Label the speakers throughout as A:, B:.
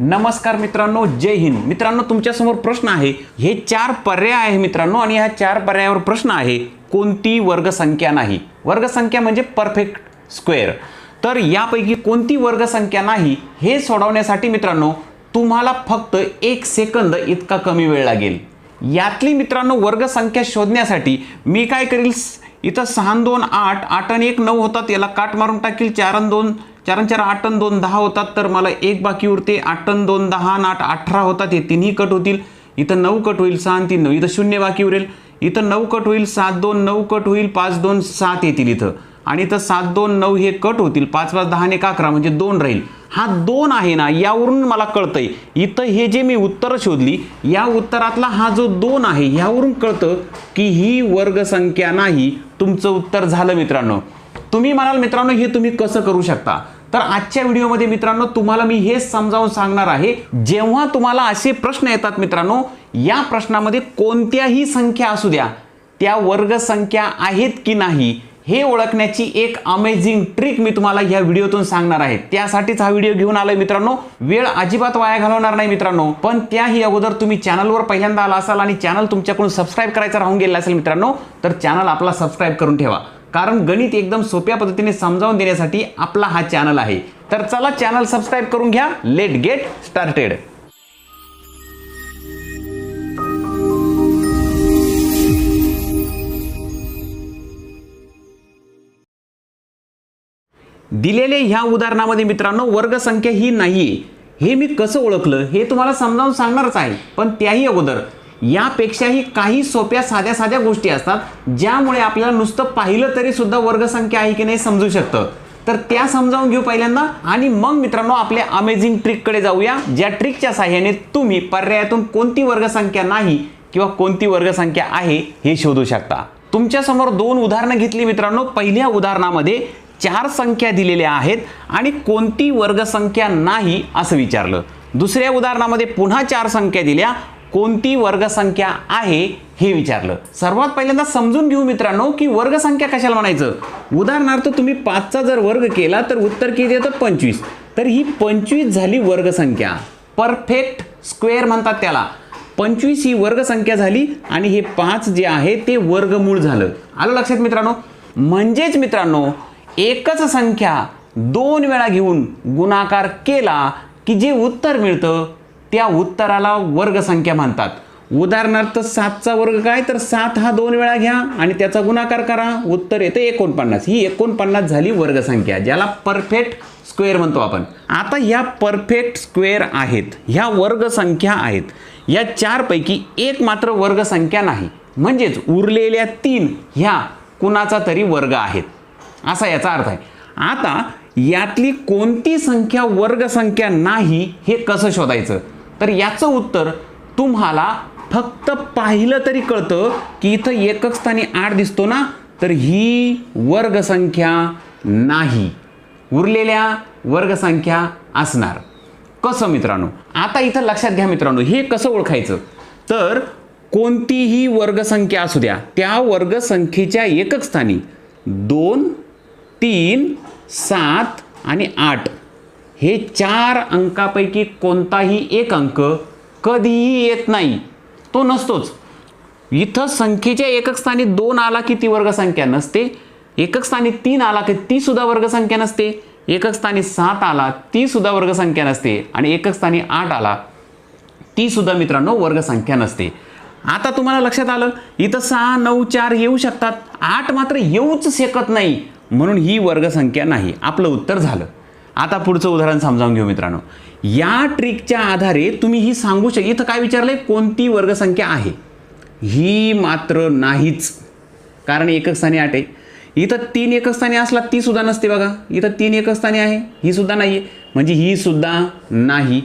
A: नमस्कार मित्रांनो जय हिंद. मित्रांनो तुमच्यासमोर प्रश्न आहे. हे चार पर्याय आहे मित्रांनो आणि ह्या चार पर्यायावर प्रश्न आहे कोणती वर्गसंख्या नाही? वर्गसंख्या म्हणजे परफेक्ट स्क्वेअर. तर यापैकी कोणती वर्गसंख्या नाही हे सोडवण्यासाठी मित्रांनो तुम्हाला फक्त एक सेकंद इतका कमी वेळ लागेल. यातली मित्रांनो वर्गसंख्या शोधण्यासाठी मी काय करील इथं सहा दोन आठ आठ आणि एक नऊ होतात याला काट मारून टाकील चार अन दोन चार चार आठ टन दोन दहा होतात तर मला एक बाकी उरते. आठ टन दोन दहा आठ अठरा होतात हे तिन्ही कट होतील. इथं नऊ कट होईल सहा आणि तीन नऊ. इथं शून्य बाकी उरेल. इथं नऊ कट होईल सात दोन नऊ कट होईल पाच दोन सात येतील इथं. आणि इथं सात दोन नऊ हे कट होतील पाच पाच दहा आणि एक अकरा म्हणजे दोन राहील. हा दोन आहे ना यावरून मला कळतंय. इथं हे जे मी उत्तरं शोधली या उत्तरातला हा जो दोन आहे यावरून कळतं की ही वर्गसंख्या नाही. तुमचं उत्तर झालं मित्रांनो. तुम्ही म्हणाल मित्रांनो हे तुम्ही कसं करू शकता? तर आजच्या व्हिडिओमध्ये मित्रांनो तुम्हाला मी हेच समजावून सांगणार आहे जेव्हा तुम्हाला असे प्रश्न येतात मित्रांनो या प्रश्नामध्ये कोणत्याही संख्या असू द्या त्या वर्गसंख्या आहेत की नाही हे ओळखण्याची एक अमेझिंग ट्रिक मी तुम्हाला या व्हिडिओतून सांगणार आहे. त्यासाठीच हा व्हिडिओ घेऊन आलोय मित्रांनो. वेळ अजिबात वाया घालवणार नाही मित्रांनो. पण त्याही अगोदर तुम्ही चॅनलवर पहिल्यांदा आला असाल आणि चॅनल तुमच्याकडून सबस्क्राईब करायचा राहून गेला असेल मित्रांनो तर चॅनल आपला सबस्क्राईब करून ठेवा. कारण गणित एकदम सोप्या पद्धतीने समजावून देण्यासाठी आपला हा चॅनल आहे. तर चला चॅनल सबस्क्राईब करून घ्या. लेट गेट स्टार्टेड दिलेले ह्या उदाहरणामध्ये मित्रांनो वर्गसंख्या ही नाही. हे मी कसं ओळखलं हे तुम्हाला समजावून सांगणारच आहे. पण त्याही अगोदर यापेक्षाही काही सोप्या साध्या साध्या गोष्टी असतात ज्यामुळे आपल्याला नुसतं पाहिलं तरी सुद्धा वर्गसंख्या आहे की नाही समजू शकतं. तर त्या समजावून घेऊ पहिल्यांदा आणि मग मित्रांनो आपल्या अमेझिंग ट्रिककडे जाऊया ज्या ट्रिकच्या साह्याने तुम्ही पर्यायातून कोणती वर्गसंख्या नाही किंवा कोणती वर्गसंख्या आहे हे शोधू शकता. तुमच्यासमोर दोन उदाहरणं घेतली मित्रांनो. पहिल्या उदाहरणामध्ये चार संख्या दिलेल्या आहेत आणि कोणती वर्गसंख्या नाही असं विचारलं. दुसऱ्या उदाहरणामध्ये पुन्हा चार संख्या दिल्या. कोणती वर्गसंख्या आहे हे विचारलं. सर्वात पहिल्यांदा समजून घेऊ मित्रांनो की वर्गसंख्या कशाला म्हणायचं? उदाहरणार्थ तुम्ही पाचचा जर वर्ग केला तर उत्तर किती येतं? पंचवीस. तर ही पंचवीस झाली वर्गसंख्या. परफेक्ट स्क्वेअर म्हणतात त्याला. पंचवीस ही वर्गसंख्या झाली आणि हे पाच जे आहे ते वर्गमूळ झालं. आलं लक्षात मित्रांनो? म्हणजेच मित्रांनो एकच संख्या दोन वेळा घेऊन गुणाकार केला की जे उत्तर मिळतं त्या उत्तराला वर्गसंख्या म्हणतात. उदाहरणार्थ सातचा वर्ग काय? तर सात हा दोन वेळा घ्या आणि त्याचा गुणाकार करा. उत्तर येतं एकोणपन्नास. ही एकोणपन्नास झाली वर्गसंख्या ज्याला परफेक्ट स्क्वेअर म्हणतो आपण. आता ह्या परफेक्ट स्क्वेअर आहेत ह्या वर्गसंख्या आहेत या चारपैकी एक मात्र वर्गसंख्या नाही. म्हणजेच उरलेल्या तीन ह्या कुणाचा तरी वर्ग आहेत. असा याचा अर्थ आहे. आता यातली कोणती संख्या वर्गसंख्या नाही हे कसं शोधायचं? तर याचं उत्तर तुम्हाला फक्त पाहिलं तरी कळतं की इथं एकक स्थानी आठ दिसतो ना तर ही वर्गसंख्या नाही. उरलेल्या वर्गसंख्या असणार. कसं मित्रांनो? आता इथं लक्षात घ्या मित्रांनो हे कसं ओळखायचं? तर कोणतीही वर्गसंख्या असू द्या त्या वर्गसंख्येच्या एकक स्थानी दोन तीन सात आणि आठ. हे चार अंकापैकी कोणताही एक अंक कधीही येत नाही. तो नसतोच. इथं संख्येच्या एकक स्थानी दोन आला की ती वर्गसंख्या नसते. एकक स्थानी तीन आला की ती सुद्धा वर्गसंख्या नसते. एकक स्थानी सात आला ती सुद्धा वर्गसंख्या नसते. आणि एकक स्थानी आठ आला ती सुद्धा मित्रांनो वर्गसंख्या नसते. आता तुम्हाला लक्षात आलं इथं सहा नऊ चार येऊ शकतात. आठ मात्र येऊच शकत नाही. म्हणून ही वर्गसंख्या नाही. आपलं उत्तर झालं. आता पुढचं उदाहरण समजावून घेऊ मित्रांनो. या ट्रिकच्या आधारे तुम्ही ही सांगू शक इथं काय विचारलंय? कोणती वर्गसंख्या आहे? ही मात्र नाहीच. कारण एकस्थानी आठ आहे. इथं तीन एकस्थानी असला ती सुद्धा नसते बघा. इथं तीन एकस्थानी आहे ही सुद्धा नाही आहे म्हणजे ही सुद्धा नाही.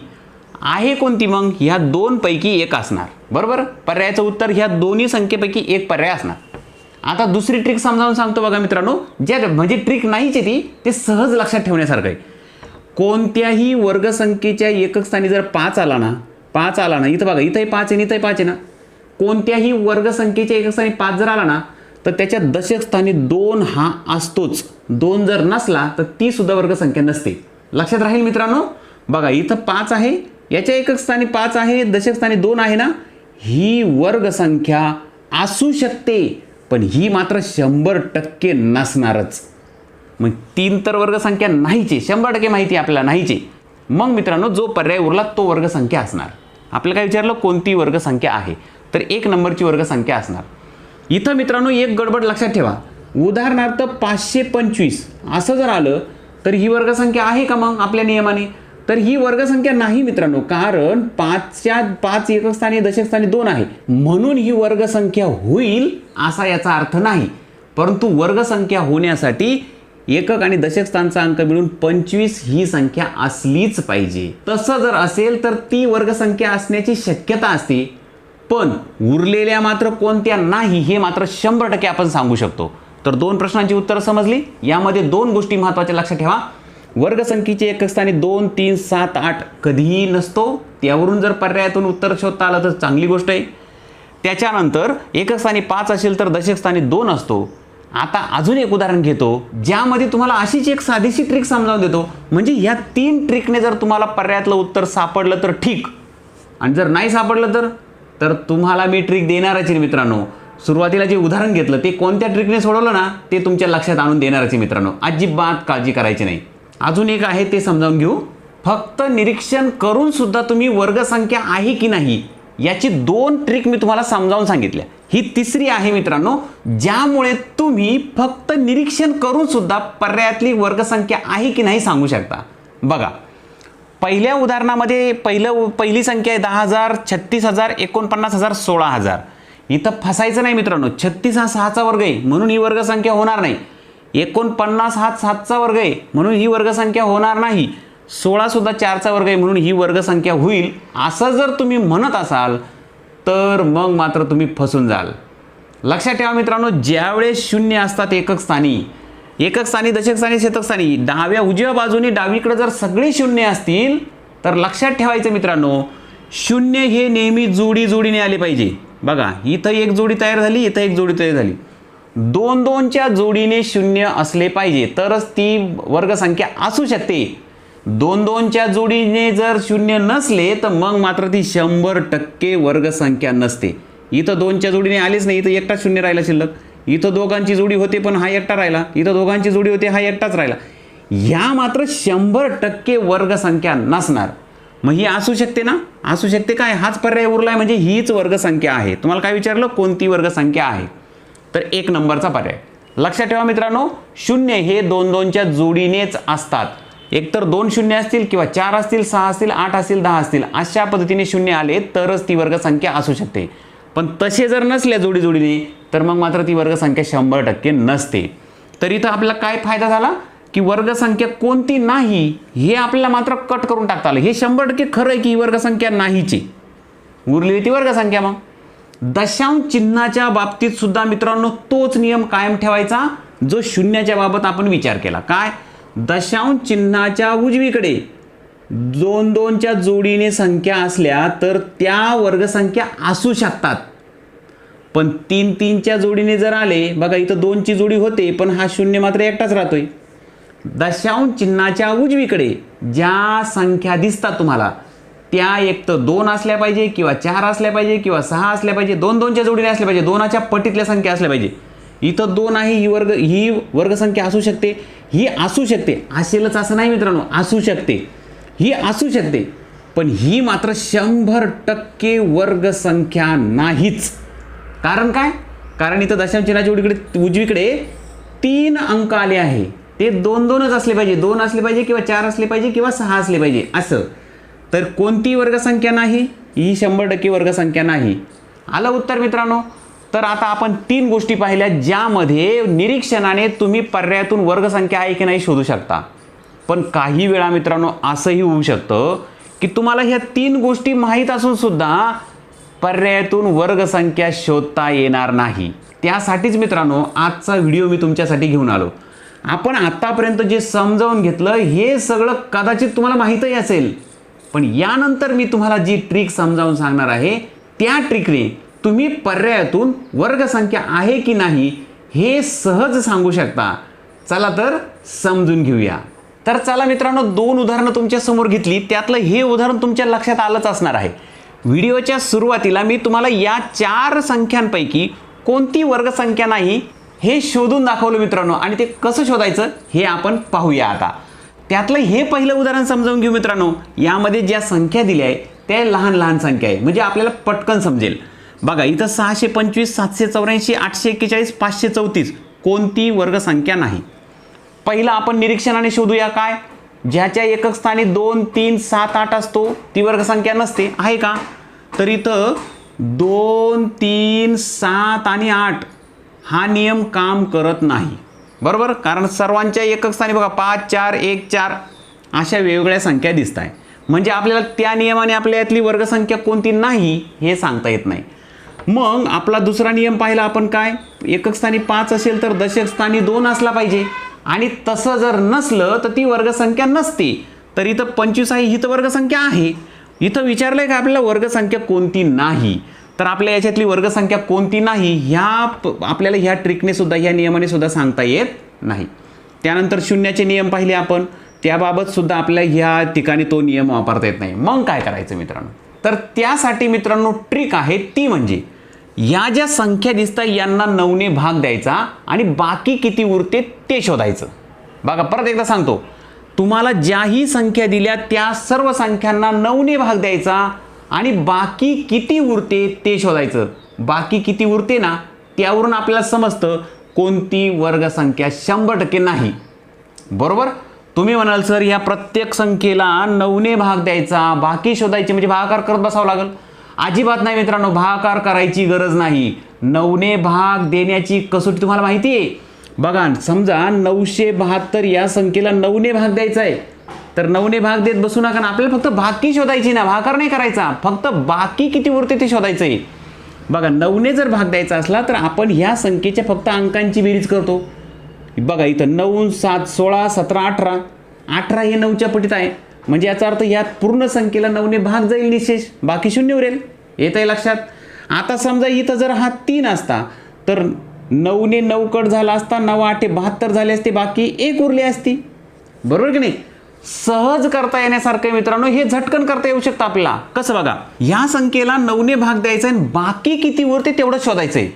A: आहे कोणती मग? ह्या दोन पैकी एक असणार. बरोबर? पर्यायाचं उत्तर ह्या दोन्ही संख्येपैकी एक पर्याय असणार. आता दुसरी ट्रिक समजावून सांगतो बघा मित्रांनो. ज्या म्हणजे ट्रिक नाहीच आहे ती ते सहज लक्षात ठेवण्यासारखं आहे. कोणत्याही वर्गसंख्येच्या एकक स्थानी जर पाच आला ना पाच आला ना इथं बघा इथंही पाच आहे इथंही पाच आहे ना. कोणत्याही वर्गसंख्येच्या एकक स्थानी पाच जर आला ना तर त्याच्या दशकस्थानी दोन हा असतोच. दोन जर नसला तर ती सुद्धा वर्गसंख्या नसते. लक्षात राहील मित्रांनो? बघा इथं पाच आहे याच्या एकक स्थानी पाच आहे दशकस्थानी दोन आहे ना ही वर्गसंख्या असू शकते पण ही मात्र शंभर टक्के नसणारच. मग तीन तर वर्गसंख्या नाहीचे शंभर टक्के माहिती आपल्याला नाहीचे. मग मित्रांनो जो पर्याय उरला तो वर्गसंख्या असणार. आपल्याला काय विचारलं? कोणती वर्गसंख्या आहे? तर एक नंबरची वर्गसंख्या असणार. इथं मित्रांनो एक गडबड लक्षात ठेवा. उदाहरणार्थ पाचशे पंचवीस. असं जर आलं तर ही वर्गसंख्या आहे का मग आपल्या नियमाने? तर ही वर्गसंख्या नाही मित्रांनो कारण पाचच्या पाच एकक दशकस्थानी दोन आहे. म्हणून ही वर्गसंख्या होईल असा याचा अर्थ नाही. परंतु वर्गसंख्या होण्यासाठी एकक आणि दशक स्थानचा अंक मिळून पंचवीस ही संख्या असलीच पाहिजे. तसं जर असेल तर ती वर्गसंख्या असण्याची शक्यता असते. पण उरलेल्या मात्र कोणत्या नाही हे मात्र शंभर टक्के आपण सांगू शकतो. तर दोन प्रश्नांची उत्तरं समजली. यामध्ये दोन गोष्टी महत्त्वाच्या लक्षात ठेवा. वर्गसंख्येचे एकस्थानी दोन तीन सात आठ कधीही नसतो. त्यावरून जर पर्यायातून उत्तर शोधता आलं तर चांगली गोष्ट आहे. त्याच्यानंतर एकस्थानी पाच असेल तर दशकस्थानी दोन असतो. आता अजून एक उदाहरण घेतो ज्यामध्ये तुम्हाला अशीच एक साधीशी ट्रिक समजावून देतो. म्हणजे या तीन ट्रिकने जर तुम्हाला पर्यायातलं उत्तर सापडलं तर ठीक. आणि जर नाही सापडलं तर? तर तुम्हाला मी ट्रिक देणारच आहे मित्रांनो. सुरुवातीला जे उदाहरण घेतलं ते कोणत्या ट्रिकने सोडवलं ना ते तुमच्या लक्षात आणून देणारच आहे मित्रांनो. अजिबात काळजी करायची नाही. अजून एक आहे ते समजावून घेऊ. फक्त निरीक्षण करून सुद्धा तुम्ही वर्गसंख्या आहे की नाही याची दोन ट्रिक मी तुम्हाला समजावून सांगितल्या. ही तिसरी आहे मित्रांनो ज्यामुळे तुम्ही फक्त निरीक्षण करून सुद्धा पर्यायातली वर्गसंख्या आहे की नाही सांगू शकता. बघा पहिल्या उदाहरणामध्ये पहिलं पहिली संख्या आहे दहा हजार छत्तीस हजार एकोणपन्नास हजार सोळा हजार. इथं फसायचं नाही मित्रांनो छत्तीस हा सहाचा वर्ग आहे म्हणून ही वर्गसंख्या होणार नाही. एकोणपन्नास हा सातचा वर्ग आहे म्हणून ही वर्गसंख्या होणार नाही. सोळासुद्धा चारचा वर्ग आहे म्हणून ही वर्गसंख्या होईल. असं जर तुम्ही म्हणत असाल तर मग मात्र तुम्ही फसून जाल. लक्षात ठेवा मित्रांनो ज्यावेळेस शून्य असतात एकक स्थानी एकक स्थानी दशक स्थानी शतक स्थानी डाव्या उजव्या बाजूने डावीकडे जर सगळे शून्य असतील तर लक्षात ठेवायचं मित्रांनो शून्य हे नेहमी जोडी जोडीने आले पाहिजे. बघा इथं एक जोडी तयार झाली इथं एक जोडी तयार झाली. दोन दोनच्या जोडीने शून्य असले पाहिजे तरच ती वर्गसंख्या असू शकते. दोन दोनच्या जोडीने जर शून्य नसले तर मग मात्र ती शंभर टक्के वर्गसंख्या नसते. इथं दोनच्या जोडीने आलीच नाही इथं एकटाच शून्य राहिला शिल्लक. इथं दोघांची जोडी होते पण हा एकटा राहिला. इथं दोघांची जोडी होते हा एकटाच राहिला. ह्या मात्र शंभर टक्के वर्गसंख्या नसणार. मग ही असू शकते ना? असू शकते काय? हाच पर्याय उरलाय म्हणजे हीच वर्गसंख्या आहे. तुम्हाला काय विचारलं? कोणती वर्गसंख्या आहे? तर एक नंबरचा पर्याय. लक्षात ठेवा मित्रांनो शून्य हे दोन दोनच्या जोडीनेच असतात. एकतर दोन शून्य असतील किंवा चार असतील सहा असतील आठ असतील दहा असतील अशा पद्धतीने शून्य आले तरच ती वर्गसंख्या असू शकते. पण तसे जर नसल्या जोडी जोडीने तर मग मात्र ती वर्गसंख्या शंभर टक्के नसते. तर इथं आपला काय फायदा झाला? की वर्गसंख्या कोणती नाही हे आपल्याला मात्र कट करून टाकता आलं. हे शंभर टक्के खरं आहे की ही वर्गसंख्या नाहीची. उरलेली ती वर्गसंख्या मग. दशांश चिन्हाच्या बाबतीत सुद्धा मित्रांनो तोच नियम कायम ठेवायचा जो शून्याच्या बाबत आपण विचार केला. काय? दशांश चिन्हाच्या उजवीकडे. दोन दोनच्या जोडीने संख्या असल्या तर त्या वर्गसंख्या असू शकतात. पण तीन तीनच्या जोडीने जर आले बघा इथं दोनची जोडी होते पण हा शून्य मात्र एकटाच राहतोय. दशांश चिन्हाच्या उजवीकडे ज्या संख्या दिसतात तुम्हाला त्या एक तर दोन असल्या पाहिजे किंवा चार असल्या पाहिजे किंवा सहा असल्या पाहिजे दोन दोनच्या जोडीने असल्या पाहिजे दोनाच्या पटीतल्या संख्या असल्या पाहिजे. इथं दोन आहे ही वर्ग ही वर्गसंख्या असू शकते ही असू शकते. असेलच असं नाही मित्रांनो असू शकते. ही असू शकते. पण ही मात्र शंभर टक्के वर्गसंख्या नाहीच. कारण काय? कारण इथं दशांश उडीकडे उजवीकडे तीन अंक आले आहे. ते दोन दोनच असले पाहिजे. दोन असले पाहिजे किंवा चार असले पाहिजे किंवा सहा असले पाहिजे. असं. तर कोणती वर्गसंख्या नाही? ही शंभर टक्के वर्गसंख्या नाही. आलं उत्तर मित्रांनो. तर आता आपण तीन गोष्टी पाहिल्या ज्यामध्ये निरीक्षणाने तुम्ही पर्यायातून वर्गसंख्या आहे की नाही शोधू शकता. पण काही वेळा मित्रांनो असंही होऊ शकतं की तुम्हाला ह्या तीन गोष्टी माहीत असून सुद्धा पर्यायातून वर्गसंख्या शोधता येणार नाही. त्यासाठीच मित्रांनो आजचा व्हिडिओ मी तुमच्यासाठी घेऊन आलो. आपण आत्तापर्यंत जे समजावून घेतलं हे सगळं कदाचित तुम्हाला माहीतही असेल. पण यानंतर मी तुम्हाला जी ट्रिक समजावून सांगणार आहे त्या ट्रिकने तुम्ही पर्यायातून वर्गसंख्या आहे की नाही हे सहज सांगू शकता. चला तर समजून घेऊया. तर चला मित्रांनो दोन उदाहरणं तुमच्यासमोर घेतली. त्यातलं हे उदाहरण तुमच्या लक्षात आलंच असणार आहे. व्हिडिओच्या सुरुवातीला मी तुम्हाला या चार संख्यांपैकी कोणती वर्गसंख्या नाही हे शोधून दाखवलं मित्रांनो. आणि ते कसं शोधायचं हे आपण पाहूया आता. त्यातलं हे पहिलं उदाहरण समजावून घेऊ मित्रांनो. यामध्ये ज्या संख्या दिल्या आहे त्या लहान लहान संख्या आहे म्हणजे आपल्याला पटकन समजेल. बघा इथं सहाशे पंचवीस सातशे चौऱ्याऐंशी आठशे एक्केचाळीस पाचशे चौतीस कोणती वर्गसंख्या नाही. पहिला आपण निरीक्षणाने शोधूया काय? ज्याच्या एकक स्थानी दोन तीन सात आठ असतो ती वर्गसंख्या नसते. आहे का? तर इथं दोन तीन सात आणि आठ हा नियम काम करत नाही. बरोबर? कारण सर्वांच्या एकक स्थानी बघा पाच चार एक चार अशा वेगवेगळ्या संख्या दिसत आहे म्हणजे आपल्याला त्या नियमाने आपल्या यातली वर्गसंख्या कोणती नाही हे सांगता येत नाही. मग आपला दुसरा नियम पाहिला आपण काय? एकक स्थानी पाच असेल तर दशक स्थानी दोन असला पाहिजे. आणि तसं जर नसलं तर ती वर्गसंख्या नसते. तर इथं पंचवीस आहे ही तर वर्गसंख्या आहे. इथं विचारलंय का आपल्याला वर्गसंख्या कोणती नाही? तर आपल्या याच्यातली वर्गसंख्या कोणती नाही ह्या आपल्याला ह्या ट्रिकने सुद्धा ह्या नियमाने सुद्धा सांगता येत नाही. त्यानंतर शून्याचे नियम पाहिले आपण. त्याबाबत सुद्धा आपल्या ह्या ठिकाणी तो नियम वापरता येत नाही. मग काय करायचं मित्रांनो? तर त्यासाठी मित्रांनो ट्रिक आहे ती म्हणजे या ज्या संख्या दिसतात यांना नऊने भाग द्यायचा आणि बाकी किती उरते ते शोधायचं. बघा परत एकदा सांगतो. तुम्हाला ज्याही संख्या दिल्या त्या सर्व संख्यांना नऊने भाग द्यायचा आणि बाकी किती उरते ते शोधायचं. बाकी किती उरते ना त्यावरून आपल्याला समजतं कोणती वर्गसंख्या शंभर टक्के नाही. बरोबर? तुम्ही म्हणाल सर या प्रत्येक संख्येला नऊने भाग द्यायचा. बाकी शोधायचे म्हणजे भागाकार करत बसावं लागेल. अजिबात नाही मित्रांनो भागाकार करायची गरज नाही. नऊने भाग देण्याची कसोटी तुम्हाला माहिती आहे? बघा समजा नऊशे बहात्तर या संख्येला नऊने भाग द्यायचा आहे. तर नऊने भाग देत बसू नका ना. आपल्याला फक्त बाकी शोधायची ना. भागाकार नाही करायचा. फक्त बाकी किती उरते ते शोधायचं आहे. बघा नऊने जर भाग द्यायचा असला तर आपण ह्या संख्येच्या फक्त अंकांची बेरीज करतो. बघा इथं नऊ सात सोळा सतरा अठरा. अठरा हे नऊच्या पटीत आहे. म्हणजे याचा अर्थ यात पूर्ण संख्येला नऊने भाग जाईल निशेष. बाकी शून्य उरेल. येत आहे लक्षात? आता समजा इथं जर हा तीन असता तर नऊने नऊ कट झाला असता नऊ आठे बहात्तर झाले असते बाकी एक उरली असती. बरोबर की नाही? सहज करता येण्यासारखं मित्रांनो हे झटकन करता येऊ शकतं आपल्याला. कसं बघा ह्या संख्येला नऊने भाग द्यायचा आणि बाकी किती उरते तेवढं शोधायचं आहे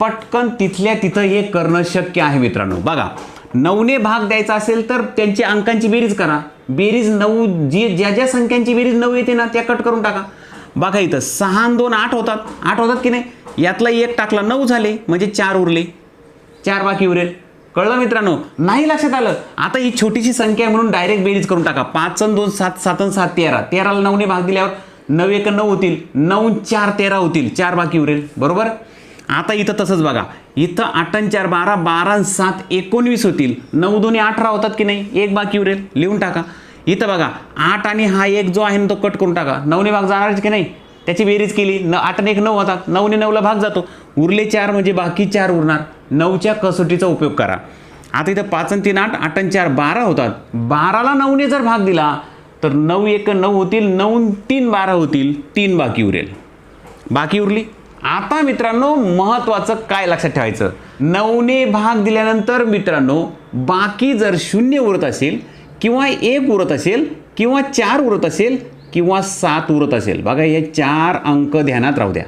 A: पटकन तिथल्या तिथं हे करणं शक्य आहे मित्रांनो. बघा नऊने भाग द्यायचा असेल तर त्यांची अंकांची बेरीज करा. बेरीज नऊ जी ज्या ज्या संख्यांची बेरीज नऊ येते ना त्या कट करून टाका. बघा इथं सहा दोन आठ होतात. आठ होतात की नाही? यातला एक टाकला नऊ झाले म्हणजे चार उरले. चार बाकी उरेल. कळलं मित्रांनो? नाही लक्षात आलं. आता ही छोटीशी संख्या म्हणून डायरेक्ट बेरीज करून टाका. पाच दोन सात सात सात तेरा. तेराला नऊने भाग दिल्यावर नऊ एक नऊ होतील. नऊ चार तेरा होतील. चार बाकी उरेल. बरोबर? आता इथं तसंच बघा. इथं आठ चार बारा बारा सात एकोणवीस होतील. नऊ दोन्ही अठरा होतात की नाही? एक बाकी उरेल. लिहून टाका. इथं बघा आठ आणि हा एक जो आहे ना तो कट करून टाका. नऊने भाग जाणारच की नाही? त्याची बेरीज केली. न आठ आणि एक नऊ होतात. नऊने नऊला भाग जातो. उरले चार म्हणजे बाकी चार उरणार. नऊच्या कसोटीचा उपयोग करा. आता इथं पाच आणि तीन आठ आठ आणि चार बारा होतात. बाराला नऊने जर भाग दिला तर नऊ एक नऊ होतील. नऊ तीन बारा होतील. तीन बाकी उरेल. बाकी उरली? आता मित्रांनो महत्वाचं काय लक्षात ठेवायचं? नऊने भाग दिल्यानंतर मित्रांनो बाकी जर शून्य उरत असेल किंवा एक उरत असेल किंवा चार उरत असेल किंवा सात उरत असेल. बघा हे चार अंक ध्यानात राहू द्या.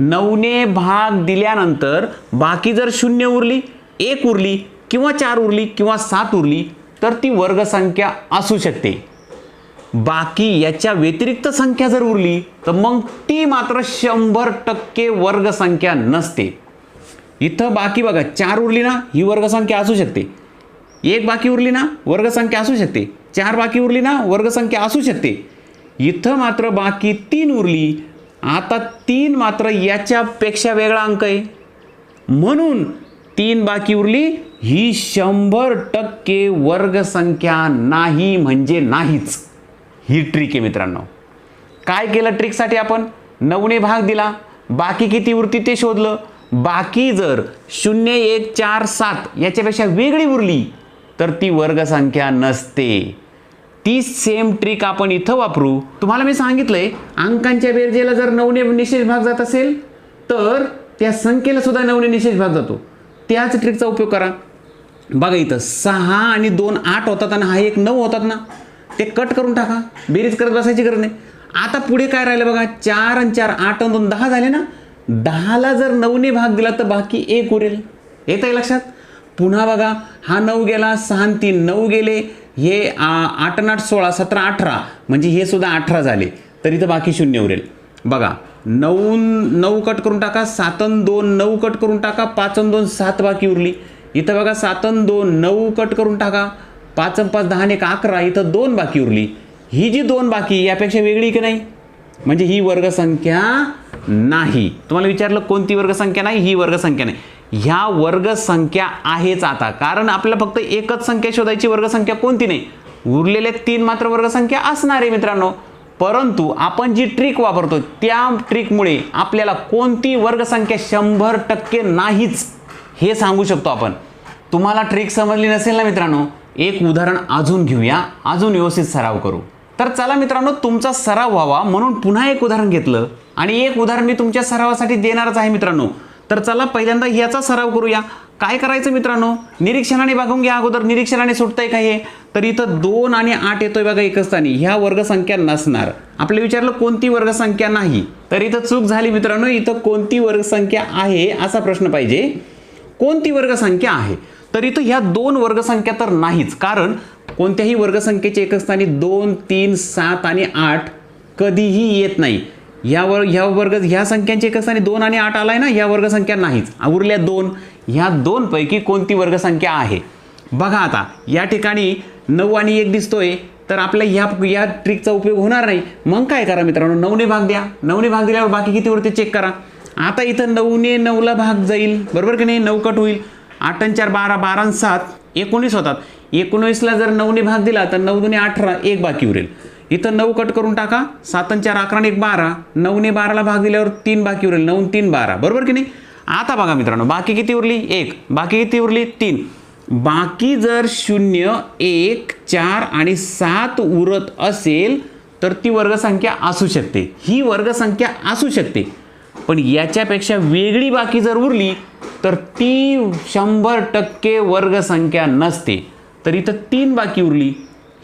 A: नऊने भाग दिल्यानंतर बाकी जर शून्य उरली एक उरली किंवा चार उरली किंवा सात उरली तर ती वर्गसंख्या असू शकते. बाकी याच्या व्यतिरिक्त संख्या जर उरली तर मग ती मात्र शंभर टक्के वर्गसंख्या नसते. इथं बाकी बघा चार उरली ना ही वर्गसंख्या असू शकते. एक बाकी उरली ना वर्गसंख्या असू शकते. चार बाकी उरली ना वर्गसंख्या असू शकते. इथं मात्र बाकी तीन उरली आता तीन मात्र याच्यापेक्षा वेगळा अंक आहे. म्हणून तीन बाकी उरली ही शंभर टक्के वर्गसंख्या नाही म्हणजे नाहीच. ही ट्रिक आहे मित्रांनो. काय केलं ट्रिकसाठी आपण? नऊने भाग दिला. बाकी किती उरती ते शोधलं. बाकी जर शून्य एक चार सात याच्यापेक्षा वेगळी उरली तर ती वर्गसंख्या नसते. ती सेम ट्रिक आपण इथं वापरू. तुम्हाला मी सांगितलंय अंकांच्या बेरजेला जर नवने निशेष भाग जात असेल तर त्या संख्येला सुद्धा नवने निशेष भाग जातो. त्याच ट्रिकचा उपयोग करा. बघा इथं सहा आणि दोन आठ होतात आणि हा एक नऊ होतात ना. ते कट करून टाका. बेरीज करत बसायची गरज नाही. आता पुढे काय राहिलं बघा चार आणि चार आठ आणि दोन दहा झाले ना दहाला जर नऊने भाग दिला तर बाकी एक उरेल. येत आहे लक्षात? पुन्हा बघा हा नऊ गेला सहा तीन नऊ गेले हे आ, आठ आणि आठ सोळा सतरा अठरा म्हणजे हे सुद्धा अठरा झाले. तर इथं बाकी शून्य उरेल. बघा नऊ नऊ कट करून टाका सातन दोन नऊ कट करून टाका पाचन दोन सात बाकी उरली. इथं बघा सातन दोन नऊ कट करून टाका. पाच पाच दहा एक अकरा इथं दोन बाकी उरली. ही जी दोन बाकी यापेक्षा वेगळी की नाही? म्हणजे ही वर्गसंख्या नाही. तुम्हाला विचारलं कोणती वर्गसंख्या नाही? ही वर्गसंख्या नाही. ह्या वर्गसंख्या आहेच आता. कारण आपल्याला फक्त एकच संख्या शोधायची वर्गसंख्या कोणती नाही? उरलेल्या तीन मात्र वर्गसंख्या असणार आहे मित्रांनो. परंतु आपण जी ट्रिक वापरतो त्या ट्रिकमुळे आपल्याला कोणती वर्गसंख्या शंभर टक्के नाहीच हे सांगू शकतो आपण. तुम्हाला ट्रिक समजली नसेल ना मित्रांनो? एक उदाहरण अजून घेऊया. अजून व्यवस्थित सराव करू. तर चला मित्रांनो तुमचा सराव व्हावा म्हणून पुन्हा एक उदाहरण घेतलं आणि एक उदाहरण मी तुमच्या सरावासाठी देणारच आहे मित्रांनो. तर चला पहिल्यांदा याचा सराव करूया. काय करायचं मित्रांनो? निरीक्षणाने बघून घ्या अगोदर. निरीक्षणाने सुटतंय का हे? तर इथं दोन आणि आठ येतोय बघा एकच स्थानी ह्या वर्गसंख्या नसणार. आपलं विचारलं कोणती वर्गसंख्या नाही? तर इथं चूक झाली मित्रांनो. इथं कोणती वर्गसंख्या आहे असा प्रश्न पाहिजे. कोणती वर्गसंख्या आहे? तर इथं ह्या दोन वर्गसंख्या तर नाहीच. कारण कोणत्याही वर्गसंख्येच्या एकस्थानी दोन तीन सात आणि आठ कधीही येत नाही. यावर ह्या वर्ग ह्या संख्यांचे एकस्थानी दोन आणि आठ आलाय ना ह्या वर्गसंख्या नाहीच. उरल्या दोन ह्या दोन पैकी कोणती वर्गसंख्या आहे? बघा आता या ठिकाणी नऊ आणि एक दिसतोय तर आपल्या ह्या या ट्रिकचा उपयोग होणार नाही. मग काय करा मित्रांनो? नऊने भाग द्या. नऊने भाग दिल्यावर बाकी किती उरते चेक करा. आता इथं नऊने नऊला भाग जाईल. बरोबर की नाही? नऊ कट होईल. आठ आणि चार बारा बारा आणि सात एकोणीस होतात. एकोणीसला जर नऊने भाग दिला तर नऊ दुने अठरा एक बाकी उरेल. इथं नऊ कट करून टाका. सात आणि चार अकरा एक बारा. नऊने बाराला भाग दिल्यावर तीन बाकी उरेल. नऊ तीन बारा. बरोबर की नाही? आता बघा मित्रांनो बाकी किती उरली? एक. बाकी किती उरली? तीन. बाकी जर शून्य एक चार आणि सात उरत असेल तर ती वर्गसंख्या असू शकते. ही वर्गसंख्या असू शकते. पण याच्यापेक्षा वेगळी बाकी जर उरली तर ती शंभर टक्के वर्गसंख्या नसते. तर इथं तीन बाकी उरली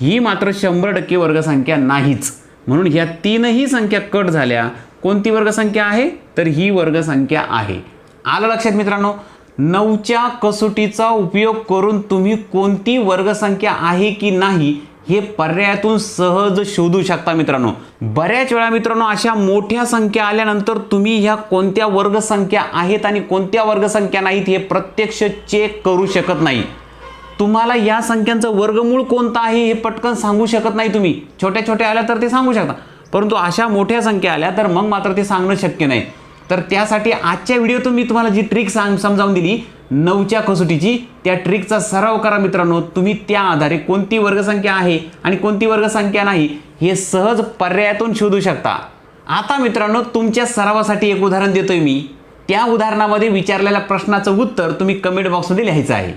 A: ही मात्र शंभर टक्के वर्गसंख्या नाहीच. म्हणून ह्या तीनही संख्या कट झाल्या. कोणती वर्गसंख्या आहे? तर ही वर्गसंख्या आहे. आलं लक्षात मित्रांनो? नऊच्या कसोटीचा उपयोग करून तुम्ही कोणती वर्गसंख्या आहे की नाही हे पर्यायातून सहज शोधू शकता मित्रांनो. बऱ्याच वेळा मित्रांनो अशा मोठ्या संख्या आल्यानंतर तुम्ही ह्या कोणत्या वर्गसंख्या आहेत आणि कोणत्या वर्गसंख्या नाहीत हे प्रत्यक्ष चेक करू शकत नाही. तुम्हाला या संख्यांचं वर्गमूळ कोणतं आहे हे पटकन सांगू शकत नाही तुम्ही. छोट्या छोट्या आल्या तर ते सांगू शकता. परंतु अशा मोठ्या संख्या आल्या तर मग मात्र ते सांगणं शक्य नाही. तर त्यासाठी आजच्या व्हिडिओतून मी तुम्हाला जी ट्रिक सांग समजावून दिली नऊच्या कसोटीची त्या ट्रिकचा सराव करा मित्रांनो. तुम्ही त्या आधारे कोणती वर्गसंख्या आहे आणि कोणती वर्गसंख्या नाही हे सहज पर्यायातून शोधू शकता. आता मित्रांनो तुमच्या सरावासाठी एक उदाहरण देतोय मी. त्या उदाहरणामध्ये विचारलेल्या प्रश्नाचं उत्तर तुम्ही कमेंट बॉक्समध्ये लिहायचं आहे.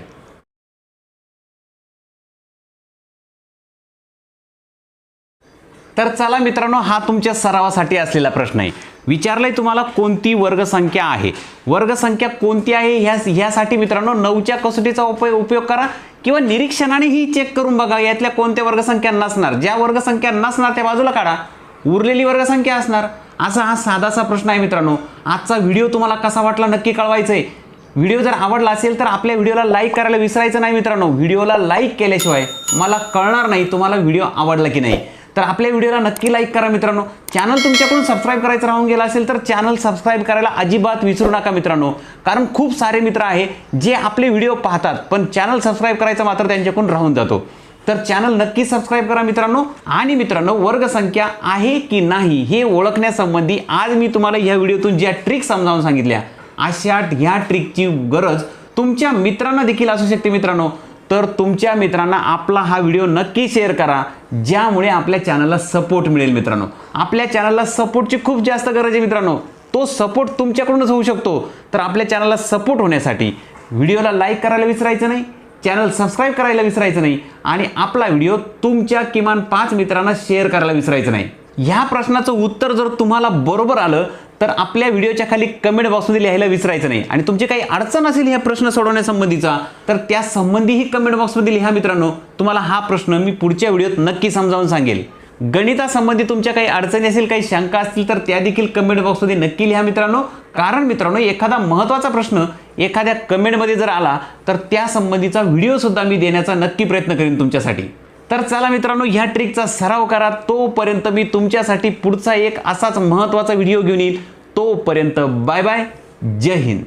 A: तर चला मित्रांनो हा तुमच्या सरावासाठी असलेला प्रश्न आहे. विचारलंय तुम्हाला कोणती वर्गसंख्या आहे? वर्गसंख्या कोणती आहे? ह्या ह्यासाठी मित्रांनो नऊच्या कसोटीचा उपयोग उपयोग करा किंवा निरीक्षणानेही चेक करून बघा यातल्या कोणत्या वर्गसंख्या नसणार. ज्या वर्गसंख्या नसणार त्या बाजूला काढा. उरलेली वर्गसंख्या असणार. असा हा साधासा प्रश्न आहे मित्रांनो. आजचा व्हिडिओ तुम्हाला कसा वाटला नक्की कळवायचं आहे व्हिडिओ जर आवडला असेल तर आपल्या व्हिडिओला लाईक करायला विसरायचं नाही मित्रांनो. व्हिडिओला लाईक केल्याशिवाय मला कळणार नाही तुम्हाला व्हिडिओ आवडला की नाही. तर आपल्या व्हिडिओला नक्की लाईक करा मित्रांनो. चॅनल तुमच्याकडून सबस्क्राईब करायचं राहून गेला असेल तर चॅनल सबस्क्राईब करायला अजिबात विसरू नका मित्रांनो. कारण खूप सारे मित्र आहे जे आपले व्हिडिओ पाहतात पण चॅनल सबस्क्राईब करायचं मात्र त्यांच्याकडून राहून जातो. तर चॅनल नक्की सबस्क्राईब करा मित्रांनो. आणि मित्रांनो वर्गसंख्या आहे की नाही हे ओळखण्यासंबंधी आज मी तुम्हाला ह्या व्हिडिओतून ज्या ट्रिक समजावून सांगितल्या अशा ह्या ट्रिकची गरज तुमच्या मित्रांना देखील असू शकते मित्रांनो. तर तुमच्या मित्रांना आपला हा व्हिडिओ नक्की शेअर करा ज्यामुळे आपल्या चॅनलला सपोर्ट मिळेल मित्रांनो. आपल्या चॅनलला सपोर्टची खूप जास्त गरज आहे मित्रांनो. तो सपोर्ट तुमच्याकडूनच होऊ शकतो. तर आपल्या चॅनलला सपोर्ट होण्यासाठी व्हिडिओला लाईक करायला विसरायचं नाही चॅनल सबस्क्राईब करायला विसरायचं नाही आणि आपला व्हिडिओ तुमच्या किमान पाच मित्रांना शेअर करायला विसरायचं नाही. ह्या प्रश्नाचं उत्तर जर तुम्हाला बरोबर आलं तर आपल्या व्हिडिओच्या खाली कमेंट बॉक्समध्ये लिहायला विसरायचं नाही. आणि तुमची काही अडचण असेल ह्या प्रश्न सोडवण्यासंबंधीचा तर त्या संबंधीही कमेंट बॉक्समध्ये लिहा मित्रांनो. तुम्हाला हा प्रश्न मी पुढच्या व्हिडिओत नक्की समजावून सांगेल. गणितासंबंधी तुमच्या काही अडचणी असेल काही शंका असतील तर त्या देखील कमेंट बॉक्समध्ये नक्की लिहा मित्रांनो. कारण मित्रांनो एखादा महत्त्वाचा प्रश्न एखाद्या कमेंटमध्ये जर आला तर त्या संबंधीचा मी देण्याचा नक्की प्रयत्न करेन तुमच्यासाठी. तर चला मित्रांनो ह्या ट्रिकचा सराव करा. तोपर्यंत मी तुमच्यासाठी पुढचा एक असाच महत्त्वाचा व्हिडिओ घेऊन येईल तोपर्यंत बाय बाय जय हिंद.